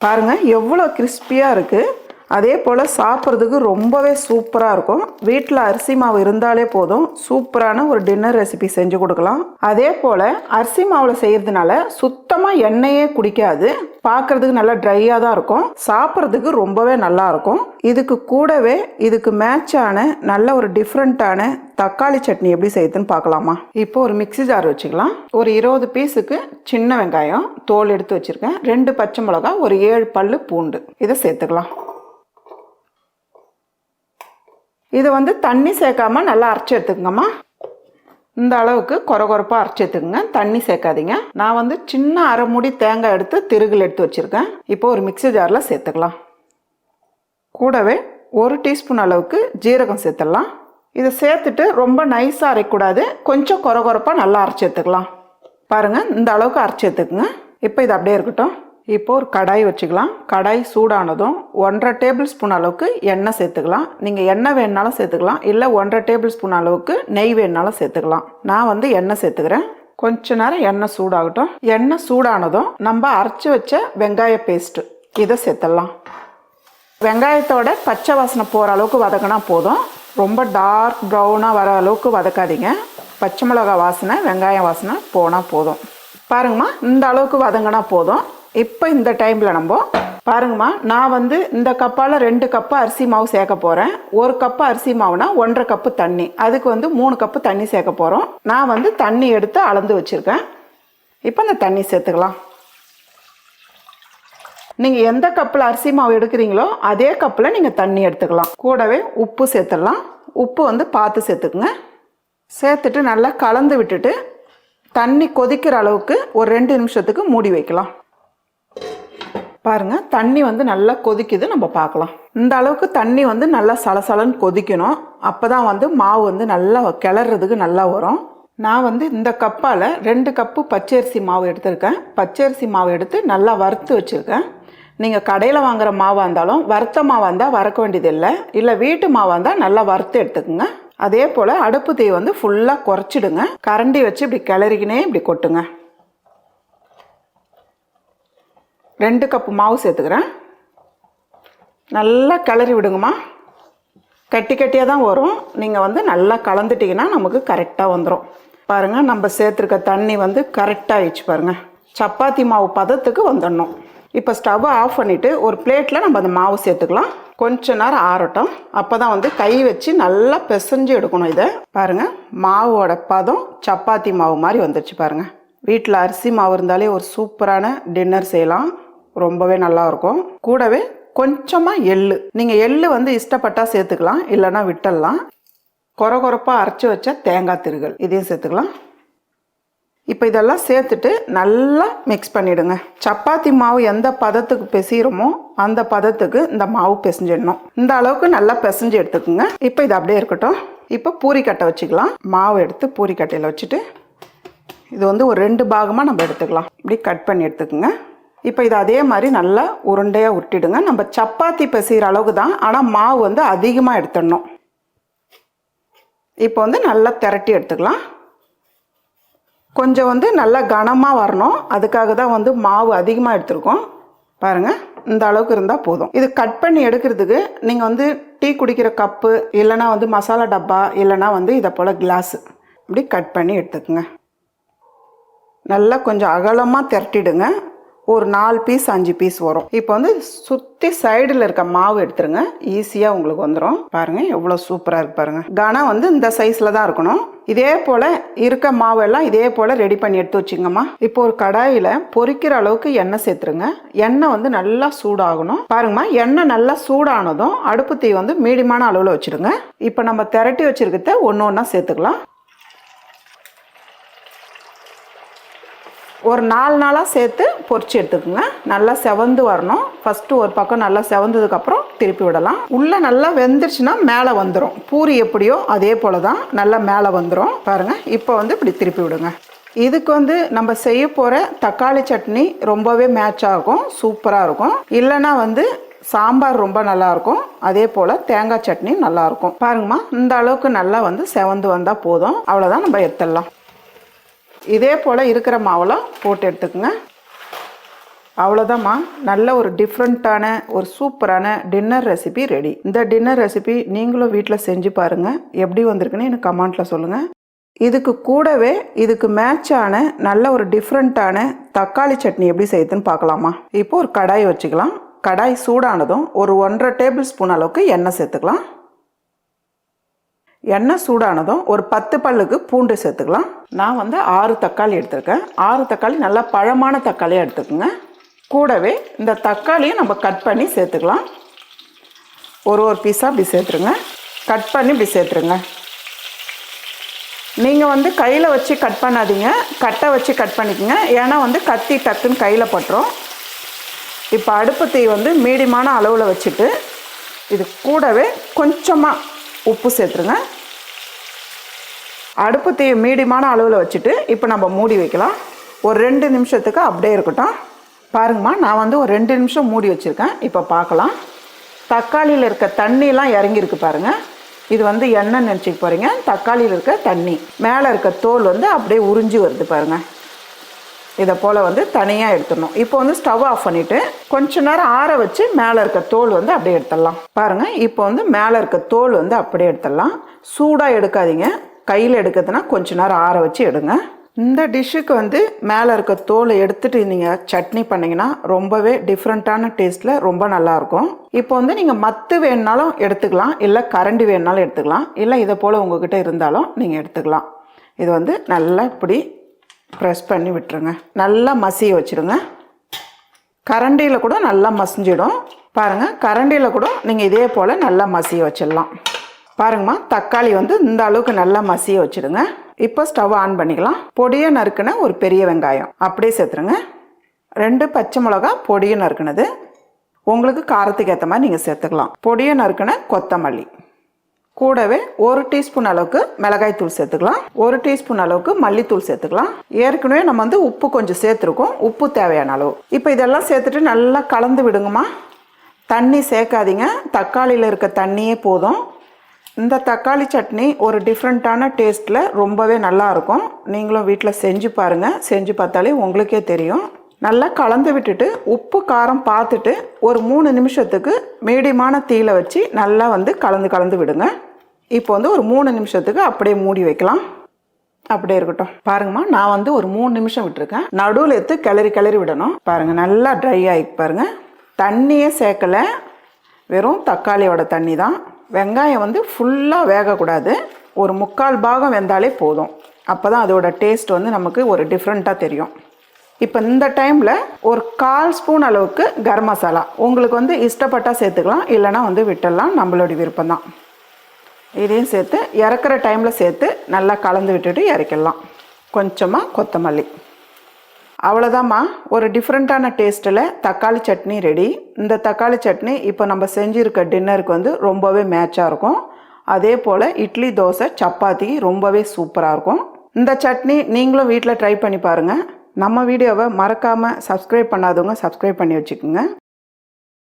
பாருங்கள் எவ்வளோ கிறிஸ்பியாக இருக்குது அதே போல் சாப்பிட்றதுக்கு ரொம்பவே சூப்பராக இருக்கும். வீட்டில் அரிசி மாவு இருந்தாலே போதும். சூப்பரான ஒரு டின்னர் ரெசிபி செஞ்சு கொடுக்கலாம். அதே போல் அரிசி மாவில் செய்கிறதுனால சுத்தமாக எண்ணெயே குடிக்காது. பார்க்குறதுக்கு நல்லா ட்ரையாக தான் இருக்கும். சாப்பிட்றதுக்கு ரொம்பவே நல்லா இருக்கும். இதுக்கு கூடவே இதுக்கு மேட்சான நல்ல ஒரு டிஃப்ரெண்ட்டான தக்காளி சட்னி எப்படி செய்யுதுன்னு பார்க்கலாமா? இப்போ ஒரு மிக்ஸி ஜார் வச்சுக்கலாம். ஒரு இருபது பீஸுக்கு சின்ன வெங்காயம் தோல் எடுத்து வச்சுருக்கேன். ரெண்டு பச்சை மிளகா ஒரு ஏழு பல் பூண்டு. இதை சேர்த்துக்கலாம். இது வந்து தண்ணி சேர்க்காம நல்லா அரைச்சி எடுத்துக்கங்கம்மா. இந்த அளவுக்கு கொர கொரப்பாக அரைச்சி எடுத்துக்கோங்க. தண்ணி சேர்க்காதீங்க. நான் வந்து சின்ன அரை மூடி தேங்காய் எடுத்து திருகில் எடுத்து வச்சுருக்கேன். இப்போ ஒரு மிக்ஸி ஜாரில் சேர்த்துக்கலாம். கூடவே ஒரு டீஸ்பூன் அளவுக்கு ஜீரகம் சேர்த்துடலாம். இதை சேர்த்துட்டு ரொம்ப நைஸாக அரைக்கூடாது கொஞ்சம் கொர கொரப்பாக நல்லா அரைச்சி எடுத்துக்கலாம். பாருங்கள் இந்த அளவுக்கு அரைச்சி எடுத்துக்கோங்க. இப்போ இது அப்படியே இருக்கட்டும். இப்போ ஒரு கடாய் வச்சுக்கலாம். கடாய் சூடானதும் ஒன்றரை டேபிள் ஸ்பூன் அளவுக்கு எண்ணெய் சேர்த்துக்கலாம். நீங்கள் எண்ணெய் வேணுனாலும் சேர்த்துக்கலாம். இல்லை ஒன்றரை டேபிள் ஸ்பூன் அளவுக்கு நெய் வேணுனாலும் சேர்த்துக்கலாம். நான் வந்து எண்ணெய் சேர்த்துக்கிறேன். கொஞ்ச நேரம் எண்ணெய் சூடாகட்டும். எண்ணெய் சூடானதும் நம்ம அரைச்சி வச்ச வெங்காய பேஸ்ட்டு இதை சேர்த்துடலாம். வெங்காயத்தோட பச்சை வாசனை போகிற அளவுக்கு வதக்கினா போதும். ரொம்ப டார்க் ப்ரௌனாக வர அளவுக்கு வதக்காதீங்க. பச்சை மிளகா வாசனை வெங்காயம் வாசனை போனால் போதும். பாருங்கம்மா இந்த அளவுக்கு வதங்கினா போதும். இப்போ இந்த டைமில் நம்ம பாருங்கம்மா நான் வந்து இந்த கப்பால் ரெண்டு கப்பு அரிசி மாவு சேர்க்க போகிறேன் ஒரு கப்பு அரிசி மாவுனா ஒன்றரை கப்பு தண்ணி. அதுக்கு வந்து மூணு கப்பு தண்ணி சேர்க்க போகிறோம் நான் வந்து தண்ணி எடுத்து அளந்து வச்சுருக்கேன். இப்போ இந்த தண்ணி சேர்த்துக்கலாம். நீங்கள் எந்த கப்பில் அரிசி மாவு எடுக்கிறீங்களோ அதே கப்பில் நீங்கள் தண்ணி எடுத்துக்கலாம். கூடவே உப்பு சேர்த்துடலாம். உப்பு வந்து பார்த்து சேர்த்துக்குங்க. சேர்த்துட்டு நல்லா கலந்து விட்டுட்டு தண்ணி கொதிக்கிற அளவுக்கு ஒரு ரெண்டு நிமிஷத்துக்கு மூடி வைக்கலாம். பாருங்க தண்ணி வந்து நல்லா கொதிக்குது நம்ம பார்க்கலாம். இந்த அளவுக்கு தண்ணி வந்து நல்லா சலசலன்னு கொதிக்கணும். அப்போ தான் வந்து மாவு வந்து நல்லா கிளறதுக்கு நல்லா வரும். நான் வந்து இந்த கப்பால் ரெண்டு கப்பு பச்சரிசி மாவு எடுத்திருக்கேன். பச்சரிசி மாவு எடுத்து நல்லா வறுத்து வச்சுருக்கேன். நீங்கள் கடையில் வாங்குகிற மாவாக இருந்தாலும் வறுத்த மாவாக இருந்தால் வறக்க வேண்டியதில்லை. இல்லை வீட்டு மாவாக இருந்தால் நல்லா வறுத்து எடுத்துக்கோங்க. அதே போல் அடுப்பு தீ வந்து ஃபுல்லாக குறைச்சிடுங்க. கரண்டி வச்சு இப்படி கிளறிக்கினே இப்படி கொட்டுங்க. ரெண்டு கப்பு மாவு சேர்த்துக்கிறேன். நல்லா கிளறி விடுங்கம்மா. கட்டி கட்டியாக தான் வரும். நீங்கள் வந்து நல்லா கலந்துட்டிங்கன்னா நமக்கு கரெக்டாக வந்துடும் பாருங்கள் நம்ம சேர்த்துருக்க தண்ணி வந்து கரெக்டாக ஆயிடுச்சு பாருங்கள் சப்பாத்தி மாவு பதத்துக்கு வந்துடணும். இப்போ ஸ்டவ்வை ஆஃப் பண்ணிவிட்டு ஒரு பிளேட்டில் நம்ம அந்த மாவு சேர்த்துக்கலாம். கொஞ்ச நேரம் ஆறட்டும். அப்போ தான் வந்து கை வச்சு நல்லா பிசைஞ்சு எடுக்கணும் இதை. பாருங்கள் மாவோட பதம் சப்பாத்தி மாவு மாதிரி வந்துடுச்சு பாருங்கள் வீட்டில் அரிசி மாவு இருந்தாலே ஒரு சூப்பரான டின்னர் செய்யலாம். ரொம்பவே நல்லாயிருக்கும். கூடவே கொஞ்சமாக எள்ளு. நீங்கள் எள்ளு வந்து இஷ்டப்பட்டால் சேர்த்துக்கலாம் இல்லைன்னா விட்டுடலாம். கொர கொரப்பாக அரைச்சி வச்ச தேங்காய் திருகல் இதையும் சேர்த்துக்கலாம். இப்போ இதெல்லாம் சேர்த்துட்டு நல்லா மிக்ஸ் பண்ணிவிடுங்க சப்பாத்தி மாவு எந்த பதத்துக்கு பிசைகிறோமோ அந்த பதத்துக்கு இந்த மாவு பிசைஞ்சிடணும். இந்த அளவுக்கு நல்லா பிசைஞ்சு எடுத்துக்கோங்க. இப்போ இது அப்படியே இருக்கட்டும். இப்போ பூரிக்கட்டை வச்சுக்கலாம். மாவு எடுத்து பூரிக்கட்டையில் வச்சுட்டு இது வந்து ஒரு ரெண்டு பாகமாக நம்ம எடுத்துக்கலாம். இப்படி கட் பண்ணி எடுத்துக்கோங்க. இப்போ இது அதே மாதிரி நல்லா உருண்டையாக உருட்டிடுங்க. நம்ம சப்பாத்தி பசிகிற அளவுக்கு தான் ஆனால் மாவு வந்து அதிகமாக எடுத்துடணும். இப்போ வந்து நல்லா திரட்டி எடுத்துக்கலாம். கொஞ்சம் வந்து நல்லா கனமாக வரணும். அதுக்காக தான் வந்து மாவு அதிகமாக எடுத்துருக்கோம். பாருங்கள் இந்த அளவுக்கு இருந்தால் போதும். இது கட் பண்ணி எடுக்கிறதுக்கு நீங்கள் வந்து டீ குடிக்கிற கப்பு இல்லைனா வந்து மசாலா டப்பா இல்லைனா வந்து இதை போல் கிளாஸு இப்படி கட் பண்ணி எடுத்துக்கோங்க. நல்லா கொஞ்சம் அகலமாக திரட்டிடுங்க. ஒரு நாலு பீஸ் அஞ்சு பீஸ் வரும். இப்போ வந்து சுற்றி சைடில் இருக்க மாவு எடுத்துருங்க. ஈஸியாக உங்களுக்கு வந்துடும் பாருங்கள் எவ்வளோ சூப்பராக இருக்கு பாருங்கள் கனம் வந்து இந்த சைஸில் தான் இருக்கணும். இதே போல் இருக்க மாவெல்லாம் இதே போல் ரெடி பண்ணி எடுத்து வச்சுங்கம்மா இப்போ ஒரு கடாயில் பொறிக்கிற அளவுக்கு எண்ணெய் சேர்த்துருங்க. எண்ணெய் வந்து நல்லா சூடாகணும். பாருங்கம்மா எண்ணெய் நல்லா சூடானதும் அடுப்பு தீ வந்து மீடியமான அளவில் வச்சுருங்க இப்போ நம்ம திரட்டி வச்சுருக்கிறத ஒன்று ஒன்றா சேர்த்துக்கலாம். ஒரு நாலு நாளாக சேர்த்து பொறிச்சு எடுத்துக்கோங்க. நல்லா செவந்து வரணும். ஃபஸ்ட்டு ஒரு பக்கம் நல்லா செவந்ததுக்கப்புறம் திருப்பி விடலாம். உள்ளே நல்லா வெந்துருச்சுன்னா மேலே வந்துடும் பூரி எப்படியோ அதே போல் தான் நல்லா மேலே வந்துடும் பாருங்கள் இப்போ வந்து இப்படி திருப்பி விடுங்க. இதுக்கு வந்து நம்ம செய்ய போகிற தக்காளி சட்னி ரொம்பவே மேட்ச் ஆகும். சூப்பராக இருக்கும். இல்லைன்னா வந்து சாம்பார் ரொம்ப நல்லாயிருக்கும் அதே போல் தேங்காய் சட்னி நல்லாயிருக்கும் பாருங்கம்மா இந்த அளவுக்கு நல்லா வந்து செவந்து வந்தால் போதும். அவ்வளோதான் நம்ம எடுத்துடலாம். இதே போல் இருக்கிற மாவெல்லாம் போட்டு எடுத்துக்கோங்க. அவ்வளோதாம்மா நல்ல ஒரு டிஃப்ரெண்ட்டான ஒரு சூப்பரான டின்னர் ரெசிபி ரெடி இந்த டின்னர் ரெசிபி நீங்களும் வீட்டில் செஞ்சு பாருங்கள் எப்படி வந்திருக்குன்னு எனக்கு கமெண்ட்டில் சொல்லுங்கள் இதுக்கு கூடவே இதுக்கு மேட்சான நல்ல ஒரு டிஃப்ரெண்ட்டான தக்காளி சட்னி எப்படி செய்யுதுன்னு பார்க்கலாமா? இப்போ ஒரு கடாய் வச்சுக்கலாம். கடாய் சூடானதும் ஒரு ஒன்றரை டேபிள் ஸ்பூன் அளவுக்கு எண்ணெய் சேர்த்துக்கலாம். எண்ணெய் சூடானதும் ஒரு பத்து பல்லுக்கு பூண்டு சேர்த்துக்கலாம். நான் வந்து ஆறு தக்காளி எடுத்திருக்கேன். ஆறு தக்காளி நல்லா பழமான தக்காளியாக எடுத்துக்கோங்க. கூடவே இந்த தக்காளியை நம்ம கட் பண்ணி சேர்த்துக்கலாம். ஒரு ஒரு பீஸாக இப்படி சேர்த்துருங்க. கட் பண்ணி இப்படி சேர்த்துருங்க. நீங்கள் வந்து கையில் வச்சு கட் பண்ணாதீங்க. கட்டை வச்சு கட் பண்ணிக்கோங்க. ஏன்னா வந்து கத்தி டக்குன்னு கையில் பட்டுரும். இப்போ அடுப்பு தீ வந்து மீடியமான அளவில் வச்சுட்டு இது கூடவே கொஞ்சமாக உப்பு சேர்த்துருங்க. அடுப்பு தீ மீடியமான அளவில் வச்சுட்டு இப்போ நம்ம மூடி வைக்கலாம். ஒரு ரெண்டு நிமிஷத்துக்கு அப்படியே இருக்கட்டும். பாருங்கம்மா நான் வந்து ஒரு ரெண்டு நிமிஷம் மூடி வச்சுருக்கேன். இப்போ பார்க்கலாம் தக்காளியில் இருக்க தண்ணிலாம் இறங்கியிருக்கு பாருங்கள் இது வந்து எண்ணெய் நினச்சிக்க போகிறீங்க தக்காளியில் இருக்க தண்ணி. மேலே இருக்க தோல் வந்து அப்படியே உறிஞ்சி வருது பாருங்கள் இதை போல் வந்து தனியாக எடுத்துடணும். இப்போ வந்து ஸ்டவ் ஆஃப் பண்ணிவிட்டு கொஞ்ச நேரம் ஆற வச்சு மேலே இருக்க தோல் வந்து அப்படியே எடுத்துடலாம். பாருங்கள் இப்போ வந்து மேலே இருக்க தோல் வந்து அப்படியே எடுத்துடலாம். சூடாக எடுக்காதீங்க. கையில் எடுக்கிறதுனா கொஞ்ச நேரம் ஆற வச்சு எடுங்க. இந்த டிஷ்ஷுக்கு வந்து மேலே இருக்க தோலை எடுத்துகிட்டு நீங்கள் சட்னி பண்ணிங்கன்னா ரொம்பவே டிஃப்ரெண்ட்டான டேஸ்ட்டில் ரொம்ப நல்லாயிருக்கும் இப்போ வந்து நீங்கள் மத்து வேணுனாலும் எடுத்துக்கலாம். இல்லை கரண்டி வேணுனாலும் எடுத்துக்கலாம். இல்லை இதை போல் உங்ககிட்ட இருந்தாலும் நீங்கள் எடுத்துக்கலாம். இது வந்து நல்லா இப்படி ப்ரெஸ் பண்ணி விட்டுருங்க. நல்லா மசிய வச்சுருங்க. கரண்டியில் கூட நல்லா மசிஞ்சிடும். பாருங்கள் கரண்டியில் கூட நீங்கள் இதே போல் நல்லா மசிய வச்சிடலாம். பாருங்கம்மா தக்காளி வந்து இந்த அளவுக்கு நல்லா மசிய வச்சுடுங்க. இப்போ ஸ்டவ் ஆன் பண்ணிக்கலாம். பொடியை நறுக்குன ஒரு பெரிய வெங்காயம். அப்படியே சேர்த்துருங்க. ரெண்டு பச்சை மிளகா பொடியை நறுக்குனது. உங்களுக்கு காரத்துக்கு ஏற்ற மாதிரி நீங்கள் சேர்த்துக்கலாம். பொடியை நறுக்குன கொத்தமல்லி. கூடவே ஒரு டீஸ்பூன் அளவுக்கு மிளகாய் தூள் சேர்த்துக்கலாம். ஒரு டீஸ்பூன் அளவுக்கு மல்லித்தூள் சேர்த்துக்கலாம். ஏற்கனவே நம்ம வந்து உப்பு கொஞ்சம் சேர்த்துருக்கோம். உப்பு தேவையான அளவு. இப்போ இதெல்லாம் சேர்த்துட்டு நல்லா கலந்து விடுங்கம்மா. தண்ணி சேர்க்காதீங்க. தக்காளியில் இருக்க தண்ணியே போதும். இந்த தக்காளி சட்னி ஒரு டிஃப்ரெண்ட்டான டேஸ்ட்டில் ரொம்பவே நல்லாயிருக்கும் நீங்களும் வீட்டில் செஞ்சு பாருங்கள் செஞ்சு பார்த்தாலே உங்களுக்கே தெரியும். நல்லா கலந்து விட்டுட்டு உப்பு காரம் பார்த்துட்டு ஒரு மூணு நிமிஷத்துக்கு மீடியமான தீயில வச்சு நல்லா வந்து கலந்து கலந்து விடுங்க. இப்போ வந்து ஒரு மூணு நிமிஷத்துக்கு அப்படியே மூடி வைக்கலாம். அப்படியே இருக்கட்டும். பாருங்கம்மா நான் வந்து ஒரு மூணு நிமிஷம் விட்டுருக்கேன். நடுவில் எடுத்து கிளறி கிளறி விடணும். பாருங்கள் நல்லா ட்ரை ஆகி பாருங்கள் தண்ணியே சேர்க்கலை. வெறும் தக்காளியோட தண்ணி தான். வெங்காயம் வந்து ஃபுல்லாக வேகக்கூடாது. ஒரு முக்கால் பாகம் வெந்தாலே போதும். அப்போ தான் அதோட டேஸ்ட் வந்து நமக்கு ஒரு டிஃப்ரெண்ட்டாக தெரியும். இப்போ இந்த டைமில் ஒரு கால் ஸ்பூன் அளவுக்கு கரம் மசாலா. உங்களுக்கு வந்து இஷ்டப்பட்டால் சேர்த்துக்கலாம். இல்லைனா வந்து விட்டுடலாம். நம்மளுடைய விருப்பம் தான் இதையும் சேர்த்து இறக்குற டைமில் சேர்த்து நல்லா கலந்து விட்டுட்டு இறக்கிடலாம். கொஞ்சமாக கொத்தமல்லி. அவ்வளோதாம்மா ஒரு டிஃப்ரெண்ட்டான டேஸ்ட்டில் தக்காளி சட்னி ரெடி இந்த தக்காளி சட்னி இப்போ நம்ம செஞ்சுருக்க டின்னருக்கு வந்து ரொம்பவே மேட்சாக இருக்கும். அதே போல் இட்லி தோசை சப்பாத்தி ரொம்பவே சூப்பராக இருக்கும். இந்த சட்னி நீங்களும் வீட்டில் ட்ரை பண்ணி பாருங்கள் நம்ம வீடியோவை மறக்காமல் சப்ஸ்கிரைப் பண்ணாதவங்க சப்ஸ்கிரைப் பண்ணி வச்சுக்கோங்க.